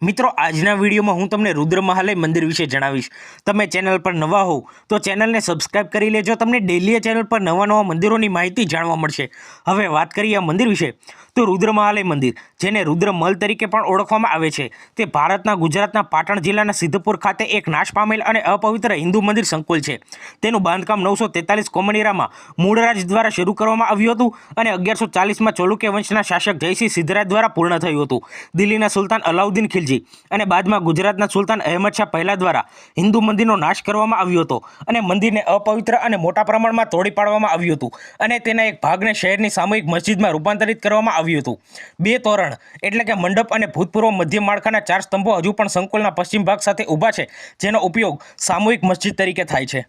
મિત્રો, આજના વિડીયોમાં હું તમને રુદ્ર મહાલય મંદિર વિશે જણાવીશ. તમે ચેનલ પર નવા હો તો ચેનલને સબસ્ક્રાઇબ કરી લેજો. તમને ડેલી ચેનલ પર નવા નવા મંદિરોની માહિતી જાણવા મળશે. હવે વાત કરીએ આ મંદિર વિશે. તો રુદ્ર મહાલય મંદિર, જેને રુદ્રમલ તરીકે પણ ઓળખવામાં આવે છે, તે ભારતના ગુજરાતના પાટણ જિલ્લાના સિદ્ધપુર ખાતે એક નાશ પામેલ અને અપવિત્ર હિન્દુ મંદિર સંકુલ છે. તેનું બાંધકામ નવસો તેતાલીસ કોમનીરામાં મૂળરાજ દ્વારા શરૂ કરવામાં આવ્યું હતું અને અગિયારસો ચાલીસમાં ચોલુક્ય વંશના શાસક જયસિંહ સિદ્ધરાજ દ્વારા પૂર્ણ થયું હતું. દિલ્હીના સુલતાન અલાઉદ્દીન ખિલજી અને બાદમાં ગુજરાતના સુલતાન અહેમદ શાહ પહેલા દ્વારા હિન્દુ મંદિરનો નાશ કરવામાં આવ્યો હતો અને મંદિરને અપવિત્ર અને મોટા પ્રમાણમાં તોડી પાડવામાં આવ્યું હતું અને તેના એક ભાગને શહેરની સામૂહિક મસ્જિદમાં રૂપાંતરિત કરવામાં આવ્યું હતું. બે તોરણ એટલે કે મંડપ અને ભૂતપૂર્વ મધ્ય માળખાના ચાર સ્તંભો હજુ પણ સંકુલના પશ્ચિમ ભાગ સાથે ઊભા છે, જેનો ઉપયોગ સામૂહિક મસ્જિદ તરીકે થાય છે.